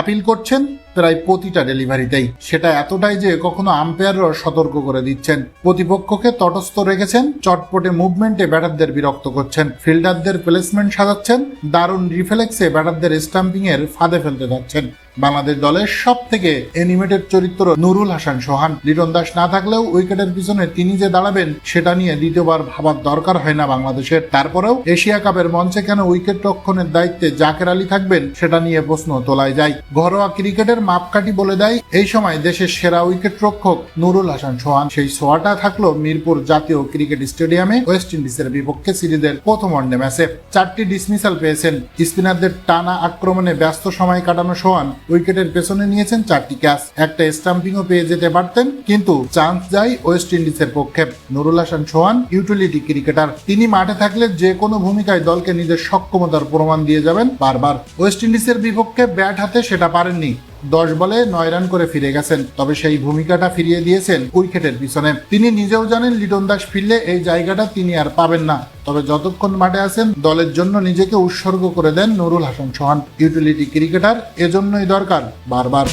Appeal করছেন প্রায় প্রতিটা ডেলিভারিতেই। সেটা এতটাই যে কখনো আম্পায়াররা সতর্ক করে দিচ্ছেন। প্রতিপক্ষকে তটস্থ রেখেছেন, চটপটে মুভমেন্টে ব্যাটারদের বিরক্ত করছেন। ফিল্ডারদের প্লেসমেন্ট সাজাচ্ছেন, দারুণ রিফ্লেক্সে ব্যাটারদের স্টাম্পিংয়ের ফাঁদে ফেলতে যাচ্ছেন। বাংলাদেশ দলের সব থেকে অ্যানিমেটেড চরিত্র নুরুল হাসান সোহান। লিটন দাস না থাকলেও উইকেটের পিছনে তিনি যে দাঁড়াবেন, সেটা নিয়ে দ্বিতীয়বার ভাবার দরকার হয় না বাংলাদেশের। তারপরেও এশিয়া কাপের মঞ্চে কেন উইকেট রক্ষণের দায়িত্বে জাকের আলী থাকবেন, সেটা নিয়ে প্রশ্ন তোলায় যায়। ঘরোয়া ক্রিকেটের মাপকাঠি বলে দেয়, এই সময় দেশের সেরা উইকেট রক্ষক নুরুল হাসান সোহান। সেই সোয়াটা থাকল মিরপুর জাতীয় ক্রিকেট স্টেডিয়ামে ওয়েস্ট ইন্ডিজের বিপক্ষে সিরিজের প্রথম ওয়ানডে ম্যাচে চারটি ডিসমিসাল পেয়েছেন। স্পিনারদের টানা আক্রমণে ব্যস্ত সময় কাটানো সোহান উইকেটের পেছনে নিয়েছেন চারটি ক্যাচ। একটা স্টাম্পিংও পেয়ে যেতে পারতেন, কিন্তু চান্স যায় ওয়েস্ট ইন্ডিজের পক্ষে। Nurul Hasan Sohan, utility cricketer. তিনি মাঠে থাকলে যে কোনো ভূমিকায় দলকে নিজের সক্ষমতার প্রমাণ দিয়ে যাবেন বারবার। ওয়েস্ট ইন্ডিজের বিপক্ষে ব্যাট হাতে সেটা পারেননি। দশ বলে নয় রান করে ফিরে গেছেন, তবে সেই ভূমিকাটা ফিরিয়ে দিয়েছেন উইকেটের পিছনে। তিনি নিজেও জানেন লিটন দাস ফিরলে এই জায়গাটা তিনি আর পাবেন না, তবে যতক্ষণ মাঠে আছেন, দলের জন্য নিজেকে উৎসর্গ করে দেন নুরুল হাসান সোহান। ইউটিলিটি ক্রিকেটার, এজন্যই দরকার বারবার।